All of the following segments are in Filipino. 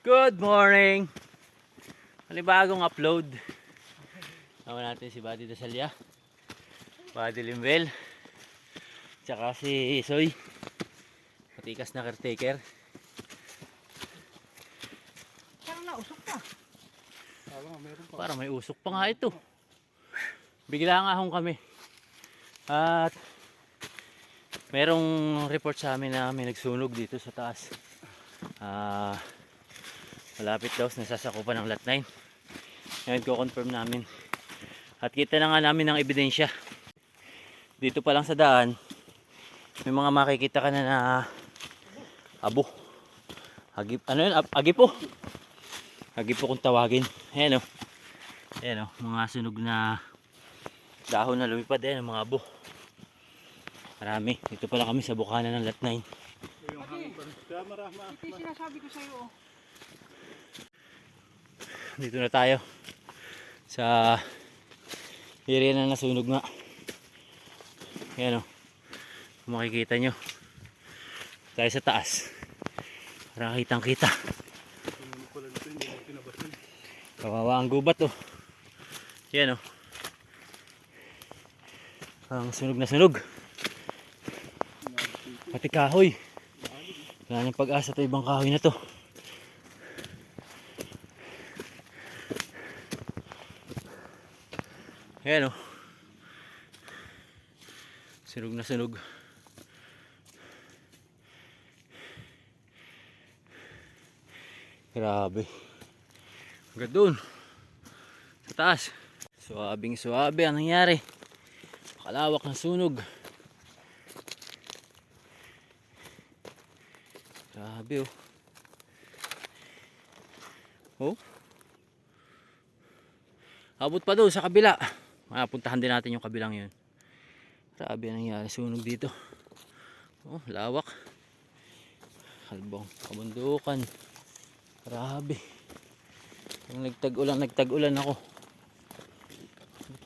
Good morning! Panibagong upload. Tama natin si Buddy Dasalya. Buddy Limbel. Tsaka si Soy. Patikas na caretaker. Parang nausok pa. Para may usok pa nga ito. Bigla nga hong kami. At merong report sa amin na may nagsunog dito sa taas. Ah, malapit daw nasasakupan ng lot 9. Ngayon ko confirm namin. At kita na nga namin ng ebidensya. Dito pa lang sa daan, may mga makikita ka na na abo. Agip, ano yun? Ag- Agipo. Agipo kung tawagin. Ayan o. Ayan o, mga sunog na dahon na lumipad. Ayan o, mga abo. Marami. Dito pala kami sa bukana ng lot 9. Ito yung sinasabi ko sa'yo. oh. Dito na tayo sa area na nasunog nga. Ayan o. Kung makikita nyo. Tayo sa taas. Para kitang kita. Kawawa ang gubat oh. Yan oh. Ang sunog na sunog. Pati kahoy. Wala nang pag-asa to ibang kahoy na to. Ayan oh. Sunog na sunog. Grabe. Hanggang doon. Sa taas. Suwabing suwabe ang nangyari. Kalawak ng sunog. Grabe oh. Oh. Abot pa doon sa kabila. Mapuntahan din natin yung kabilang yun. Grabe ang nangyari. Sunog dito. Oh, lawak. Halbong kabundukan. Grabe. Yung nagtag-ulan, nagtag-ulan ako.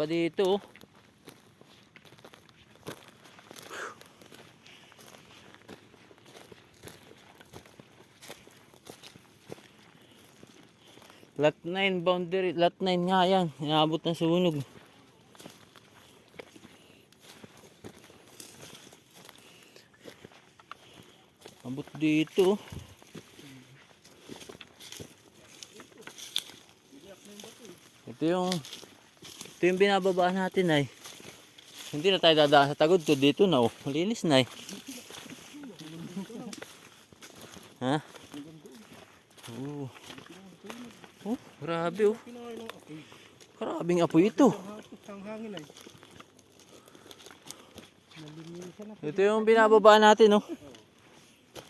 Pa dito oh. Lot 9 boundary, lot 9 nga yan. Inaabot ng sunog. Abot dito. oh. Ito yung ito yung binababa natin ay. Hindi na tayo dadaan sa tagod to dito na oh. Malinis na eh. Ha? Oo. Oh, grabe oh. Grabing apoy ito. Ito yung binababa natin oh.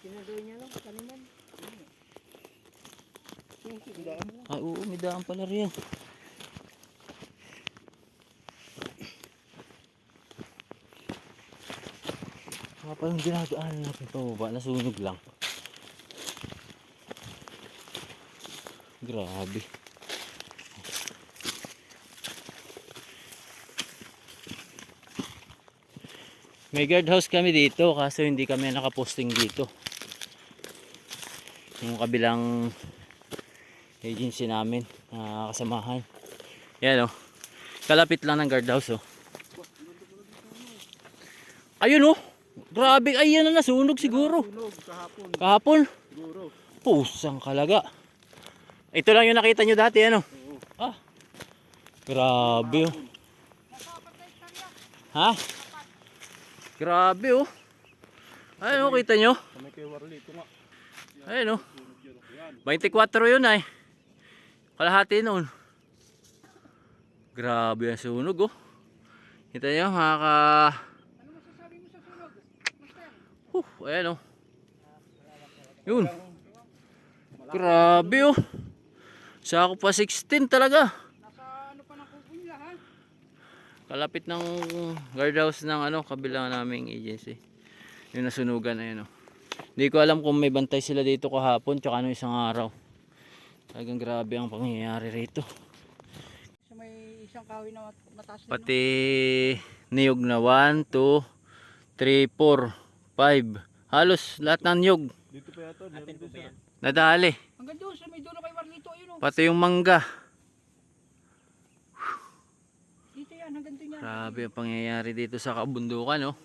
Pinagawin niya lang. Kaniman. Ah, oo, may daan pala riyan. Mga pa yung dinadaanan natin pababa, nasunog lang. Grabe. May guardhouse kami dito kaso hindi kami nakaposting dito. Yung kabilang agency namin na kasamahan. Yan oh. Kalapit lang ng guardhouse oh. Ayun oh. Grabe, ayan na nasunog siguro. Kahapon. Kahapon. Pusang kalaga. Ito lang yung nakita nyo dati ano. Ah. Grabe oh. Ha? Grabe oh. Ayun oh, kita nyo. Kami kay Warlito nga. Ayun oh. 24 yun ay. Kalahati noon. Grabe ang sunog oh. Kita nyo mga ka... Ano masasabi mo sa sunog? Huh, ayan oh. Yun. Grabe oh. Sako pa 16 talaga. Nasa ano pa ng? Kalapit ng guardhouse ng ano, kabilang naming agency. Yung nasunugan na yun oh. Hindi ko alam kung may bantay sila dito kahapon tsaka ano isang araw. Talagang grabe ang pangyayari rito. Sa may isang kahoy na mat- mataas na Pati niyog na 1, 2, 3, 4, 5. Halos lahat ng niyog. Dito pa yata. Din sa. Nadali. Hanggang doon sa may Pati yung mangga. Dito yan, hanggang doon yan. Grabe ang pangyayari dito sa kabundukan, oh.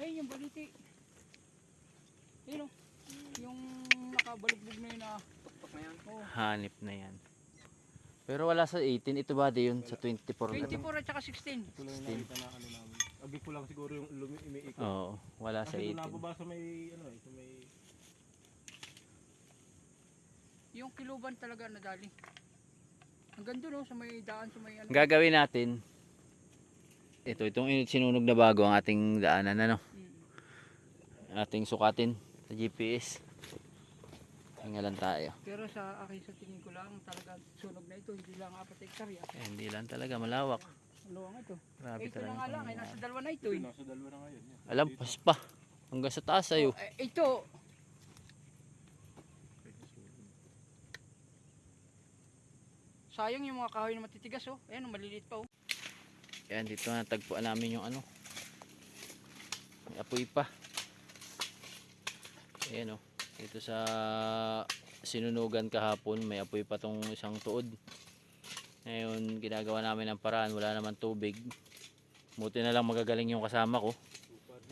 Ayun yung baliti. Ayun o. Yung nakabalugbog na yun ah. Tuktok na yan. Oo. Hanip na yan. Pero wala sa 18. Ito ba di yun sa 24? 24 at saka 16. Ito lang yung nakita na ano namin. Abi ko lang siguro yung lumi umiikot. Oo, wala sa Kasi doon 18. nababa sa may ano eh, sa may Yung kiluban talaga nadali. Hanggang doon oh, sa may daan, sa may ano. Gagawin natin. Ito, itong sinunog na bago ang ating daanan, ano? Mm. Ating sukatin sa GPS. Hinga lang tayo. Pero sa akin sa tingin ko lang talaga sunog na ito, hindi lang apat hektarya. Eh, hindi lang talaga malawak. Luwang ito. Grabe Eh, ito talaga. na nga lang, ay nasa dalawa na ito eh. nasa dalawa na ngayon. Yan. Alam, pas pa. Hanggang sa taas ayo. Eh, ito, sayang yung mga kahoy na matitigas oh. Ayan, oh, maliliit pa oh. Yan, dito na tagpuan namin yung ano. May apoy pa. Ayan o. Dito sa sinunugan kahapon, may apoy pa tong isang tuod. Ngayon, ginagawa namin ang paraan. Wala naman tubig. Buti na lang magagaling yung kasama ko.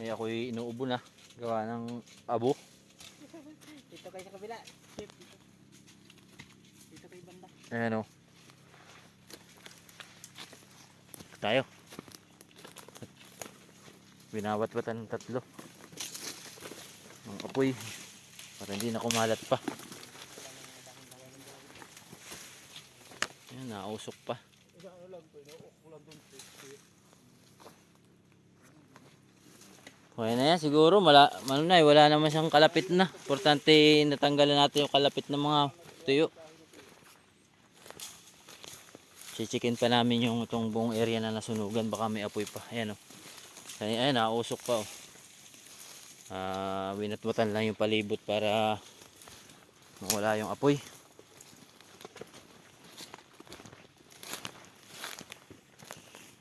Eh ako'y inuubo na. Gawa ng abo. Dito kayo sa kabila. Dito. Dito kayo banda. Ayan o. Tayo. Binawat-watan ng tatlo. Ang apoy. Para hindi na kumalat pa. Ayan, nausok pa. Okay na yan, siguro. Mala, ano eh, wala naman siyang kalapit na. Importante natanggalan natin yung kalapit ng mga tuyo. Chichikin pa namin yung itong buong area na nasunugan. Baka may apoy pa. Ayan o. Ayan, ayan nausok pa o. Ah, winatwatan lang yung palibot para mawala yung apoy.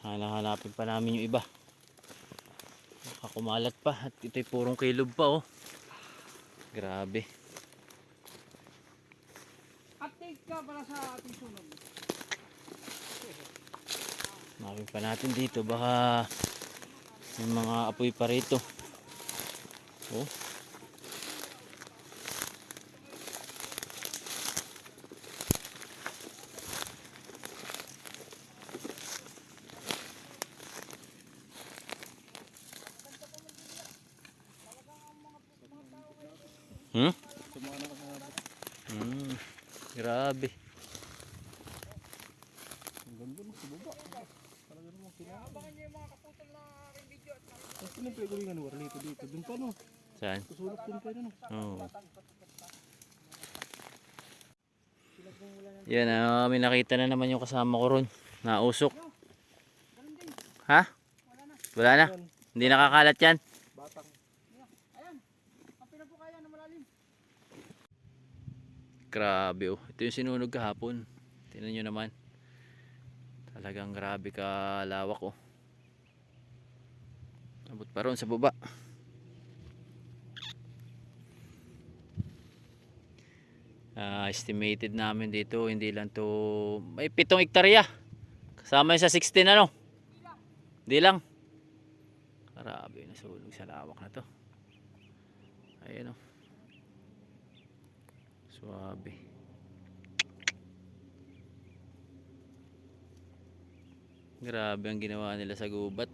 Hanahanapin pa namin yung iba. Nakakumalat pa at ito'y purong kilob pa oh. Grabe. Update ka para sa ating sunog. Hanapin pa natin dito baka may mga apoy pa rito. Hmm? Hmm. Grabe. Ang ganda mo sa baba. Talaga naman kinakain. Abangan niyo yung mga kaputol na aking video at Tapos pinang pwede rin ano, dito dito. Doon pa no. Saan? Susulok doon pa no. Oo. Yan, ah, may nakita na naman yung kasama ko ron. Nausok. Ha? Wala na. Wala na? Hindi nakakalat yan? Batang. Ayan. Ang pinagpukaya na malalim. Grabe oh. Ito yung sinunog kahapon. Tingnan nyo naman. Talagang grabe ka lawak oh. Abot pa ron sa baba. Ah, estimated namin dito hindi lang to may pitong hektarya. Kasama yung sa 16 ano? Hindi lang. Grabe nasunog sa lawak na to. Ayan oh. Suabe. Grabe ang ginawa nila sa gubat.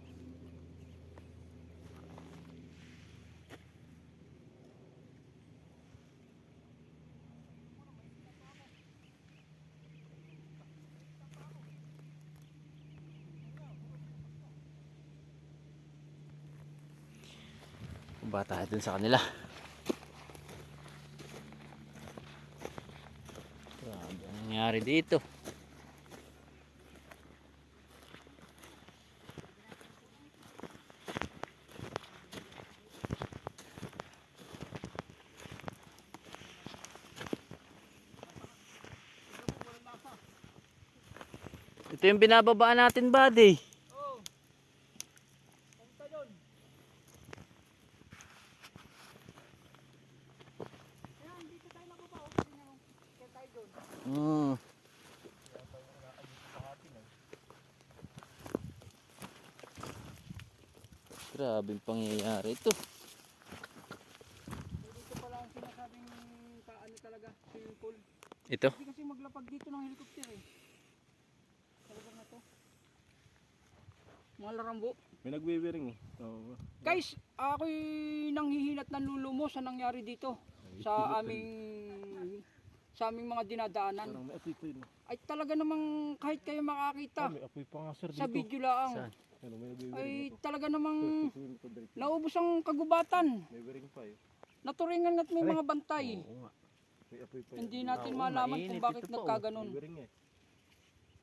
Bata dun sa kanila. Grabe, ang nangyari dito? Ito yung binababaan natin, buddy. Oo. Punta doon. Ayan, dito tayo nababa. oh. Tingnan mo. Kaya tayo doon. Mm. Grabe yung pangyayari ito. Dito pala ang sinasabing paano talaga, swimming pool. Ito? Hindi kasi maglapag dito ng helicopter eh. Talaga na to. Mga larambo. May nagwiwiring eh. Oo. Guys, ako'y nanghihinat ng lulumo sa nangyari dito. Sa aming sa aming mga dinadaanan. Parang may apoy pa yun. Ay talaga namang kahit kayo Ah, makakita may apoy pa nga sir dito. sa video lang. Saan? Ano, may Ay talaga namang naubos ang kagubatan. May wiring pa eh. Naturingan at may Aray. mga bantay. Oo nga. May apoy pa yun. Hindi natin Oo, malaman mainit kung bakit ito pa, oh. nagkaganon. Eh.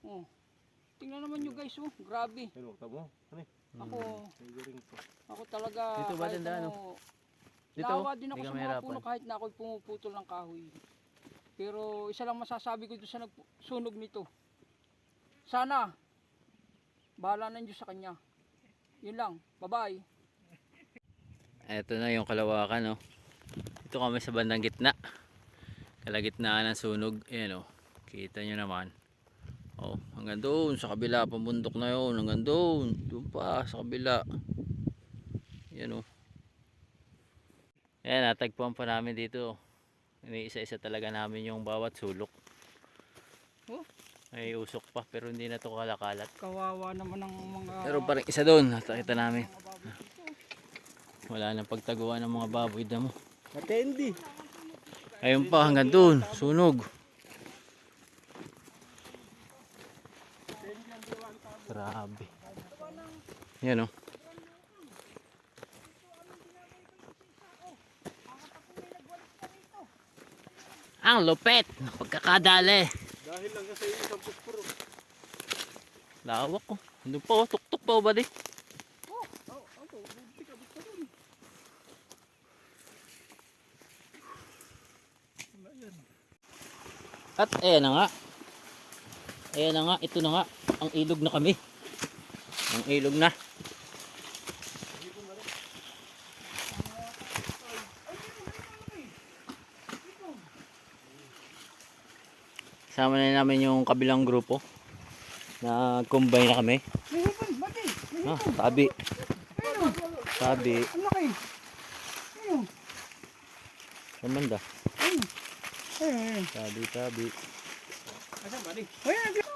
Oh. Tingnan naman nyo guys, oh. Grabe. Pero tamo. Ano eh? Ako, May wiring pa. ako talaga Dito ba kahit tandaan, ano, Dito, naawa din ako hindi sa mga mahirapan. puno kahit na ako'y pumuputol ng kahoy. Pero isa lang masasabi ko doon sa nagsunog nito. Sana, bahala na Diyos sa kanya. Yun lang. Bye-bye. Ito na yung kalawakan, no. Dito kami sa bandang gitna. Kalagitnaan ng sunog. Ayan, oh. Kita nyo naman. Oh, hanggang doon sa kabila, pambundok na yun. Hanggang doon. Doon pa, sa kabila. Yan, oh. Ayan, natagpuan pa namin dito. Iniisa-isa talaga namin yung bawat sulok. Oh. May usok pa, pero hindi na to kalakalat. Kawawa naman ng mga... Pero parang isa doon, nakita namin. Wala nang pagtaguan ng mga baboy damo. Atendi. Ayun pa hanggang doon, sunog. Grabe. Yan oh. Ang lupet, pagkakadali. Dahil lang kasi isang puspuro. Lawak ko. Doon pa oh, tuktok pa oh, ba di? Oh, oh, oh, buti ka, buti ka dun. At ayan na nga. Ayan na nga, ito na nga. Ang ilog na kami. Ang ilog na. Sama na namin yung kabilang grupo. Na combine na kami. May hipon, bati. May Ah, tabi. Tabi. ang laki. Ayun, banda? Ayun. Ayun, ayun. Tabi, tabi. Asan ba di? Ayun,